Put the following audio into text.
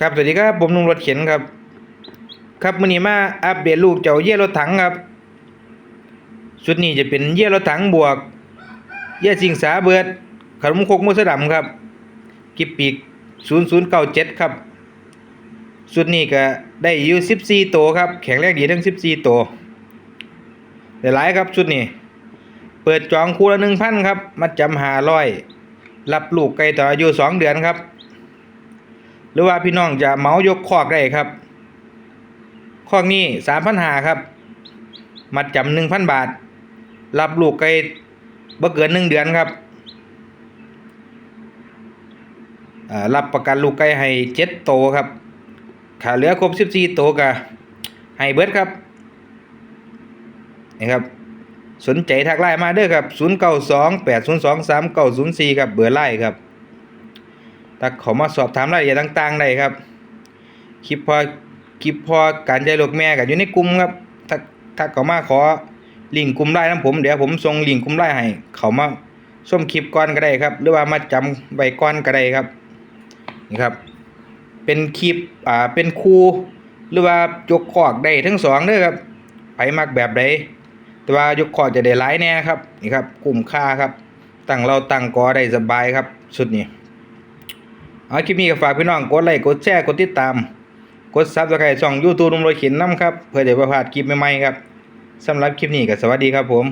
ครับสวัสดีครับผมนุ่งรถเข็นครับ ครับมือนี้มาอัปเดตลูกเจ้าเยี่ยรถถังครับชุดนี้จะเป็นเยี่ยรถถังบวก เยี่ยสิงสาเบิดขนมคกมุสดำครับกิบปีก0097 ครับชุดนี้ก็ได้อยู่ 14 ตัวครับ แข็งแรงดีทั้ง 14 ตัวหลายครับชุดนี้ เปิดจองคู่ละ1,000 ครับมัดจำ500รับลูกไก่ต่ออายุ2เดือนครับ หรือว่าพี่น้องจะเมายกคอกได้ครับคอกนี้สามพันหาครับ มัดจำหนึ่งพันบาท รับลูกไก่บ่เกินหนึ่งเดือนครับรับประกันลูกไก่ให้เจ็ดโตครับขาเหลือครบสิบสี่โตก็ให้เบิดครับนี่ครับ สนใจทักไลน์มาเด้อครับศูนย์เก้าสองแปดศูนย์สองสามเก้าศูนย์สี่ครับ เบอร์ไลน์ครับ ถ้าเขามาสอบถามรายละเอียดต่างๆได้ครับคลิปพอคลิปพอการใจลูกแม่กับอยู่ในกลุ่มครับถ้าถ้าเขามาขอลิงก์กลุ่มไลน์น้ำผมเดี๋ยวผมส่งลิงก์กลุ่มไลน์ให้เขามาส้มคลิปก่อนก็ได้ครับ หรือว่ามาจำไว้ก่อนก็ได้ครับนี่ครับ เป็นคลิปอ่าเป็นครูหรือว่ายกคอกได้ทั้งสองเด้อครับไปมักแบบใดแต่ว่ายกคอกจะได้หลายแน่ครับนี่ครับกลุ่มค่าครับตั้งเราตั้งกอได้สบายครับสุดนี้ เอาคลิปนี้ก็ฝากพี่น้องกดไลค์กดแชร์กดติดตาม กดซับสไครต์ช่องยูทูบนุ่มรถเข็นน้ำครับ เพื่อจะประพลาดคลิปใหม่ๆครับสำหรับคลิปนี้ก็สวัสดีครับผม